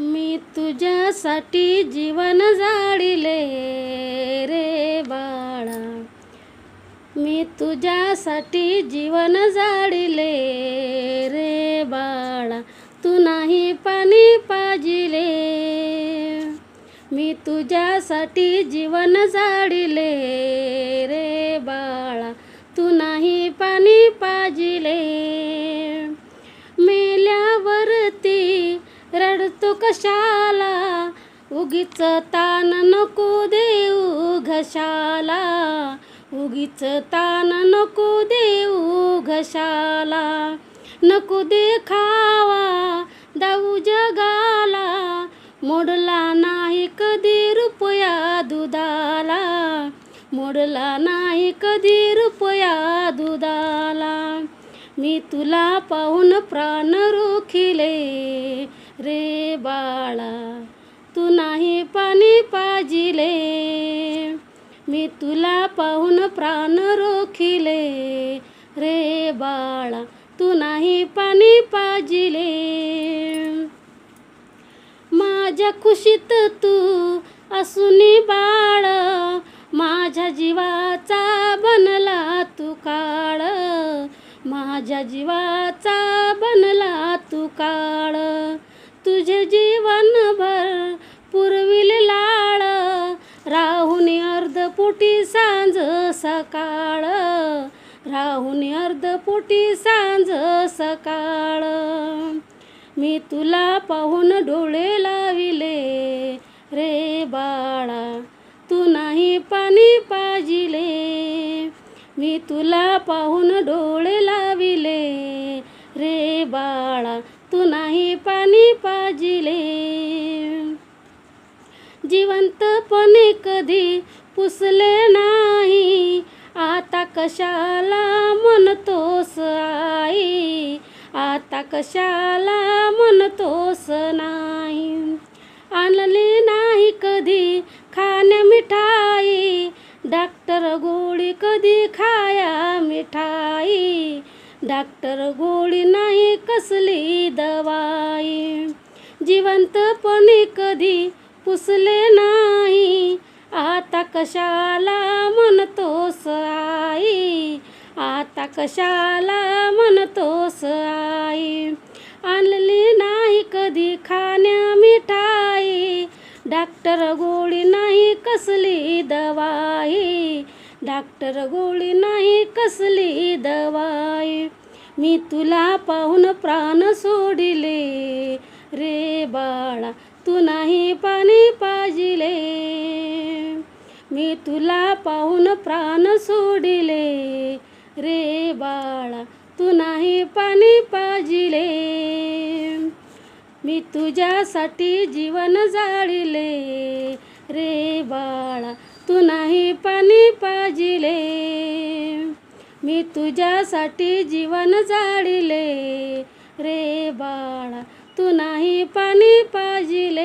मी तुझ्यासाठी जीवन जाळिले रे बाळा. मी तुझ्यासाठी जीवन जाळिले रे बाळा. तू नाही पाणी पाजिले. मी तुझ्यासाठी जीवन जाळिले रे बाळा. तू नाही पाणी पाजिले. कशाला? उगीच तान नको देऊ घशाला. उगीच तान नको देऊ घशाला. नको देखावा दाऊ जगाला. मोडला नाही कधी रुपया दुधाला. मोडला नाही कधी रुपया दुधाला. मी तुला पाहून प्राण रोखिले. रे बाळा तू नाही पाणी पाजिले. मी तुला पाहून प्राण रोखिले. रे बाळा तू नाही पाणी पाजिले. माझ्या खुशीत तू असूनी बाळ माझ्या जीवाचा बनला तू काळ. माझ्या जीवाचा बनला तू काळ. तुझे जीवनभर पुरविल लाळ राहून अर्धपोटी सांज सकाळ. राहुनी अर्धपोटी सांज सकाळ. मी तुला पाहून डोळे लाविले रे बाळा. तू नाही पाणी पाजिले. मी तुला पाहून डोळे लाविले रे बाळा. नाही पाणी पाजिले. जिवंतपणे कधी पुसले नाही. आता कशाला म्हणतोस आई? आता कशाला म्हणतोस नाही? आणली नाही कधी खाण्या मिठाई. डॉक्टर गोळी कधी खाया मिठाई? डॉक्टर गोळी नाही कसली दवाई. जिवंतपणे कधी पुसले नाही. आता कशाला म्हणतोस आई? आता कशाला म्हणतोस आई? आणली नाही कधी खाण्या मिठाई. डॉक्टर गोळी नाही कसली दवाई. डॉक्टर गोळी नाही कसली दवाई. मी तुला पाहून प्राण सोडिले. रे बाळा तू नाही पाणी पाजिले. मी तुला पाहून प्राण सोडिले. रे बाळा तू नाही पाणी पाजिले. मी तुझ्यासाठी जीवन जाळिले. पाजिले मी तुझ्यासाठी जीवन जाळिले. रे बाळा तू नाही पाणी पाजिले.